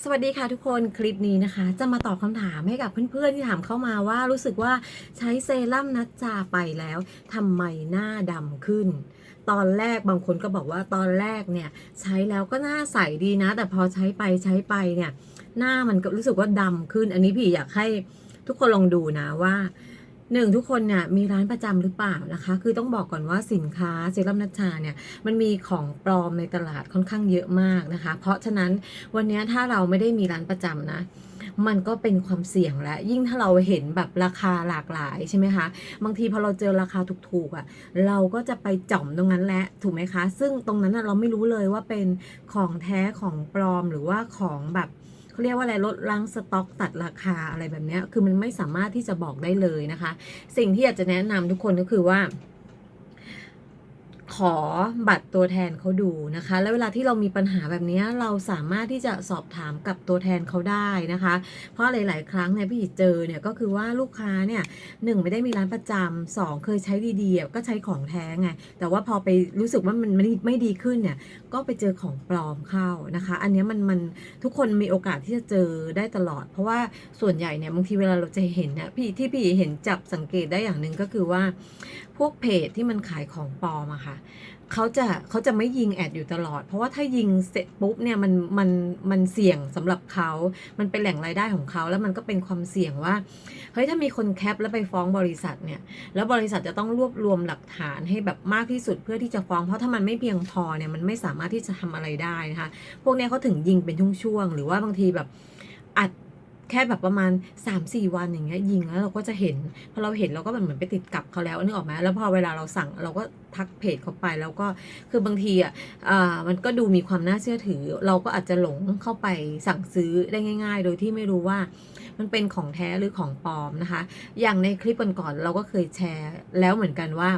สวัสดีค่ะทุกคนคลิปนี้นะคะ จะมาตอบคำถามให้กับเพื่อนๆที่ถามเข้ามาว่ารู้สึกว่าใช้เซรั่มนัดจาไปแล้วทำไมหน้าดำขึ้น ตอนแรกบางคนก็บอกว่าตอนแรกเนี่ยใช้แล้วก็หน้าใสดีนะ แต่พอใช้ไปใช้ไปเนี่ย หน้ามันก็รู้สึกว่าดำขึ้น อันนี้พี่อยากให้ทุกคนลองดูนะว่า หนึ่งทุกคนเนี่ยมีร้านประจำหรือเปล่านะคะ คือต้องบอกก่อนว่าสินค้าเซรั่มนัชชาเนี่ยมันมีของปลอมในตลาดค่อนข้างเยอะมากนะคะ เพราะฉะนั้นวันนี้ถ้าเราไม่ได้มีร้านประจำนะมันก็เป็นความเสี่ยงและยิ่งถ้าเราเห็นแบบราคาหลากหลายใช่ไหมคะบางทีพอเราเจอราคาถูกๆอะ่ะเราก็จะไปจ่อมตรงนั้นแหละถูกไหมคะ ซึ่งตรงนั้นเราไม่รู้เลยว่าเป็นของแท้ของปลอมหรือว่าของแบบ เขาเรียกว่าอะไรลดล้างสต็อกตัดราคาอะไรแบบนี้คือมันไม่สามารถที่จะบอกได้เลยนะคะ สิ่งที่อยากจะแนะนำทุกคนก็คือว่า ขอบัตรตัวแทนเขาดูนะคะ แล้วเวลาที่เรามีปัญหาแบบนี้เราสามารถที่จะสอบถามกับตัวแทนเขาได้นะคะ เพราะหลาย ๆ ครั้งเนี่ยพี่เจอเนี่ยก็คือว่าลูกค้าเนี่ยหนึ่งไม่ได้มีร้านประจำสองเคยใช้ดีๆก็ใช้ของแท้ไงแต่ว่าพอไปรู้สึกว่ามันไม่ไม่ดีขึ้นเนี่ยก็ไปเจอของปลอมเข้านะคะ อันนี้มันมันทุกคนมีโอกาสที่จะเจอได้ตลอด เพราะว่าส่วนใหญ่เนี่ยบางทีเวลาเราจะเห็นเนี่ยพี่ที่พี่เห็นจับสังเกตได้อย่างหนึ่งก็คือว่า พวกเพจที่มันขายของปลอมอะค่ะเขาจะเขาจะไม่ยิงแอดอยู่ตลอด เพราะว่าถ้ายิงเสร็จปุ๊บเนี่ยมันมันมันเสี่ยงสำหรับเขา มันเป็นแหล่งรายได้ของเขา แล้วมันก็เป็นความเสี่ยงว่าเฮ้ยถ้ามีคนแคปแล้วไปฟ้องบริษัทเนี่ย แล้วบริษัทจะต้องรวบรวมหลักฐานให้แบบมากที่สุดเพื่อที่จะฟ้อง เพราะถ้ามันไม่เพียงพอเนี่ยมันไม่สามารถที่จะทำอะไรได้นะคะ พวกเนี้ยเขาถึงยิงเป็นช่วงๆหรือว่าบางทีแบบอัด แค่แบบประมาณ 3-4 วันอย่างเงี้ยยิงแล้วเราก็จะเห็นพอเราเห็นเราก็แบบเหมือนไปติดกับเขาแล้วนึกออกไหมแล้วพอเวลาเราสั่งเราก็ทักเพจเขาไปแล้วก็คือบางทีอะมันก็ดูมีความน่าเชื่อถือ เราก็อาจจะหลงเข้าไปสั่งซื้อได้ง่าย ๆ โดยที่ไม่รู้ว่ามันเป็นของแท้หรือของปลอมนะคะ อย่างในคลิปก่อนๆเราก็เคยแชร์แล้วเหมือนกันว่า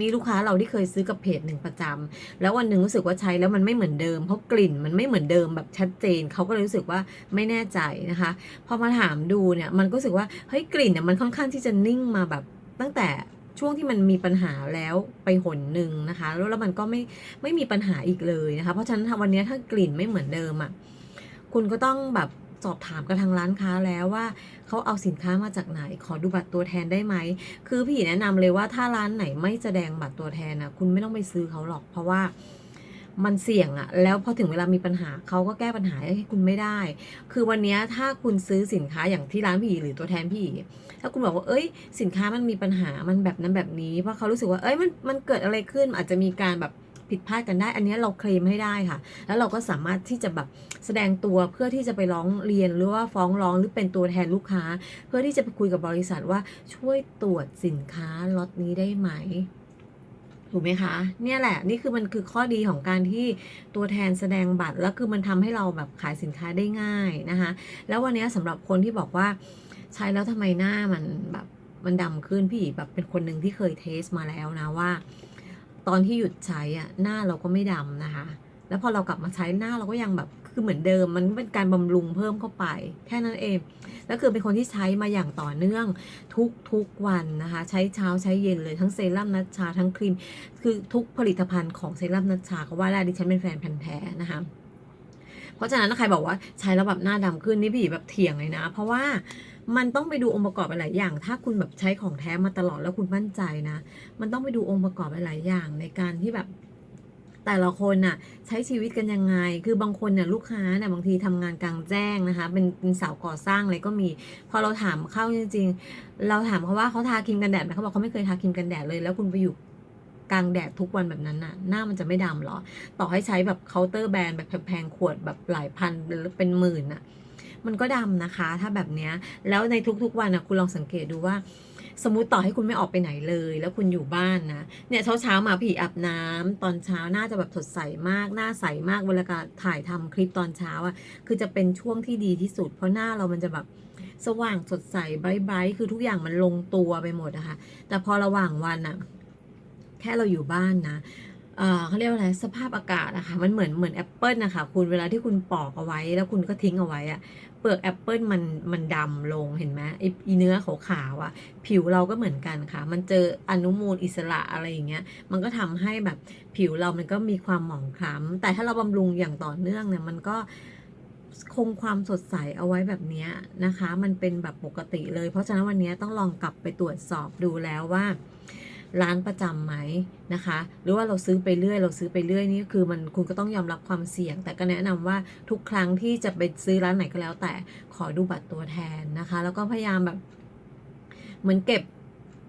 มีลูกค้าเราที่เคยซื้อกับเพจหนึ่งประจำแล้ววันหนึ่งรู้สึกว่าใช้แล้วมันไม่เหมือนเดิม เพราะกลิ่นมันไม่เหมือนเดิมแบบชัดเจนเขาก็เลยรู้สึกว่าไม่แน่ใจนะคะพอมาถามดูเนี่ยมันก็รู้สึกว่าเฮ้ยกลิ่นเนี่ยมันค่อนข้างที่จะนิ่งมาแบบตั้งแต่ช่วงที่มันมีปัญหาแล้วไปหนหนึ่งนะคะ แล้วแล้วมันก็ไม่ไม่มีปัญหาอีกเลยนะคะ เพราะฉะนั้นวันนี้ถ้ากลิ่นไม่เหมือนเดิมอะคุณก็ต้องแบบ สอบถามกับทางร้านค้าแล้วว่าเขาเอาสินค้ามาจากไหน ขอดูบัตรตัวแทนได้ไหม คือพี่แนะนำเลยว่าถ้าร้านไหนไม่แสดงบัตรตัวแทนนะคุณไม่ต้องไปซื้อเขาหรอก เพราะว่ามันเสี่ยงอะแล้วพอถึงเวลามีปัญหาเขาก็แก้ปัญหาให้คุณไม่ได้ คือวันนี้ถ้าคุณซื้อสินค้าอย่างที่ร้านพี่หรือตัวแทนพี่ ถ้าคุณบอกว่า เอ้ย สินค้ามันมีปัญหา มันแบบนั้นแบบนี้ เพราะเขารู้สึกว่า เอ้ย มัน มันเกิดอะไรขึ้น อาจจะมีการแบบ ผิดพลาดกันได้ อันนี้เราเคลมให้ได้ค่ะ แล้วเราก็สามารถที่จะแบบแสดงตัวเพื่อที่จะไปร้องเรียนหรือว่าฟ้องร้องหรือเป็นตัวแทนลูกค้า เพื่อที่จะไปคุยกับบริษัทว่าช่วยตรวจสินค้าล็อตนี้ได้ไหมถูกไหมคะเนี่ยแหละนี่คือมันคือข้อดีของการที่ตัวแทนแสดงบัตร แล้วคือมันทำให้เราแบบขายสินค้าได้ง่ายนะคะแล้ววันนี้สำหรับคนที่บอกว่าใช้แล้วทำไมหน้ามันแบบมันดำขึ้นพี่แบบเป็นคนหนึ่งที่เคยเทสมาแล้วนะว่า ตอนที่หยุดใช้อะหน้าเราก็ไม่ดำนะคะ แล้วพอเรากลับมาใช้หน้าเราก็ยังแบบคือเหมือนเดิมมันเป็นการบำรุงเพิ่มเข้าไป แค่นั้นเอง แล้วคือเป็นคนที่ใช้มาอย่างต่อเนื่องทุกทุกวันนะคะ ใช้เช้าใช้เย็นเลยทั้งเซรั่มนัชชาทั้งครีม คือทุกผลิตภัณฑ์ของเซรั่มนัชชาก็ว่าได้ดิฉันเป็นแฟนพันธ์แท้นะคะ เพราะฉะนั้นถ้าใครบอกว่าใช้แล้วแบบหน้าดำขึ้นนี่พี่แบบเถียงเลยนะ เพราะว่ามันต้องไปดูองค์ประกอบหลายอย่าง ถ้าคุณแบบใช้ของแท้มาตลอดแล้วคุณมั่นใจนะ มันต้องไปดูองค์ประกอบหลายอย่างในการที่แบบแต่ละคนน่ะใช้ชีวิตกันยังไง คือบางคนเนี่ยลูกค้าเนี่ยบางทีทำงานกลางแจ้งนะคะ เป็นเป็นสาวก่อสร้างอะไรก็มี พอเราถามเข้าจริง ๆ เราถามเขาว่าเขาทาครีมกันแดดไหมเขาบอกเขาไม่เคยทาครีมกันแดดเลย แล้วคุณไปอยู่ กลางแดดทุกวันแบบนั้นน่ะ หน้ามันจะไม่ดำหรอ ต่อให้ใช้แบบเคาน์เตอร์แบรนด์แบบแพงๆขวดแบบหลายพันหรือเป็นหมื่นน่ะ มันก็ดำนะคะ ถ้าแบบเนี้ย แล้วในทุกๆวันนะคุณลองสังเกตดูว่าสมมติต่อให้คุณไม่ออกไปไหนเลย แล้วคุณอยู่บ้านนะ เนี่ยเช้าเช้าๆมาผีอาบน้ำตอนเช้าน่าจะแบบสดใสมาก หน้าใสมากเวลาถ่ายทำคลิปตอนเช้าอะ คือจะเป็นช่วงที่ดีที่สุด เพราะหน้าเรามันจะแบบสว่างสดใสไบรท์ๆคือทุกอย่างมันลงตัวไปหมดอะค่ะ แต่พอระหว่างวันอะแค่เราอยู่บ้านนะเขาเรียกว่าอะไรสภาพอากาศนะคะมันเหมือนเหมือนแอปเปิลนะคะคุณเวลาที่คุณปอกเอาไว้ แล้วคุณก็ทิ้งเอาไว้อะเปลือกแอปเปิลมันมันดำลงเห็นไหมไอเนื้อขาวๆอะผิวเราก็เหมือนกันค่ะ มันเจออนุมูลอิสระอะไรอย่างเงี้ย มันก็ทำให้แบบผิวเรามันก็มีความหมองคล้ำแต่ถ้าเราบำรุงอย่างต่อเนื่องเนี่ยมันก็คงความสดใสเอาไว้แบบนี้นะคะ มันเป็นแบบปกติเลย เพราะฉะนั้นวันนี้ต้องลองกลับไปตรวจสอบดูแล้วว่า ร้านประจำไหมนะคะ หรือว่าเราซื้อไปเรื่อย เราซื้อไปเรื่อยนี่คือมันคุณก็ต้องยอมรับความเสี่ยง แต่ก็แนะนำว่าทุกครั้งที่จะไปซื้อร้านไหนก็แล้ว แต่ขอดูบัตรตัวแทนนะคะ แล้วก็พยายามแบบ เหมือนเก็บ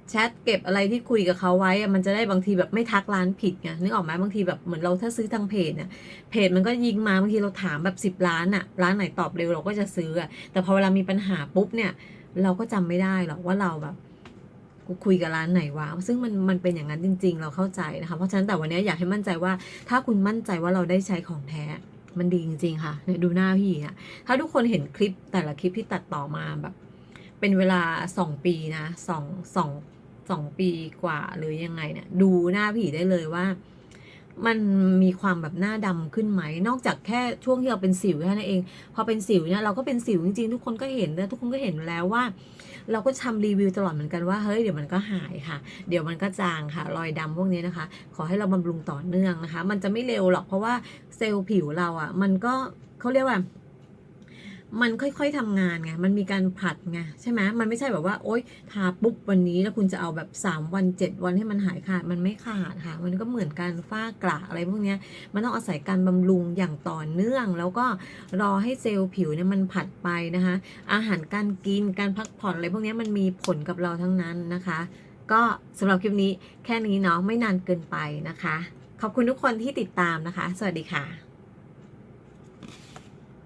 แชทเก็บอะไรที่คุยกับเขาไว้ มันจะได้บางทีแบบไม่ทักร้านผิดไงนึกออกไหมบางทีแบบเหมือนเราถ้าซื้อทางเพจเนี่ยเพจมันก็ยิงมาบางทีเราถามแบบสิบ10ล้านอะร้านไหนตอบเร็วเราก็จะซื้ออะแต่พอเวลามีปัญหาปุ๊บเนี่ย เราก็จำไม่ได้หรอกว่าเราแบบ กูคุยกับร้านไหนวะซึ่งมันมันเป็นอย่างนั้นจริง ๆ เราเข้าใจนะคะเพราะฉะนั้นแต่วันนี้อยากให้มั่นใจว่า ถ้าคุณมั่นใจว่าเราได้ใช้ของแท้มันดีจริง ๆ ค่ะเนี่ยดูหน้าพี่อะถ้าทุกคนเห็นคลิปแต่ละคลิปที่ตัดต่อมาแบบ เป็นเวลาสองปีนะสองสองสองปีกว่าหรือยังไงเนี่ยดูหน้าพี่ได้เลยว่า มันมีความแบบหน้าดำขึ้นไหม นอกจากแค่ช่วงที่เราเป็นสิวแค่นั้นเอง พอเป็นสิวเนี่ยเราก็เป็นสิวจริงๆ ทุกคนก็เห็นแล้วทุกคนก็เห็นแล้วว่า เราก็ทำรีวิวตลอดเหมือนกันว่าเฮ้ยเดี๋ยวมันก็หายค่ะ เดี๋ยวมันก็จางค่ะ รอยดำพวกนี้นะคะ ขอให้เราบำรุงต่อเนื่องนะคะ มันจะไม่เร็วหรอกเพราะว่าเซลล์ผิวเราอะ่ะมันก็เขาเรียกว่า มันค่อยๆทำงานไง มันมีการผัดไงใช่ไหมมันไม่ใช่แบบว่าโอ๊ยทาปุ๊บวันนี้แล้วคุณจะเอาแบบ 3 วัน 7 วันให้มันหายขาด มันไม่ขาดค่ะ มันก็เหมือนการฝ้ากระอะไรพวกนี้มันต้องอาศัยการบำรุงอย่างต่อเนื่อง แล้วก็รอให้เซลล์ผิวเนี่ยมันผัดไปนะคะ อาหารการกิน การพักผ่อนอะไรพวกนี้มันมีผลกับเราทั้งนั้นนะคะ ก็สำหรับคลิปนี้แค่นี้เนาะไม่นานเกินไปนะคะ ขอบคุณทุกคนที่ติดตามนะคะ สวัสดีค่ะ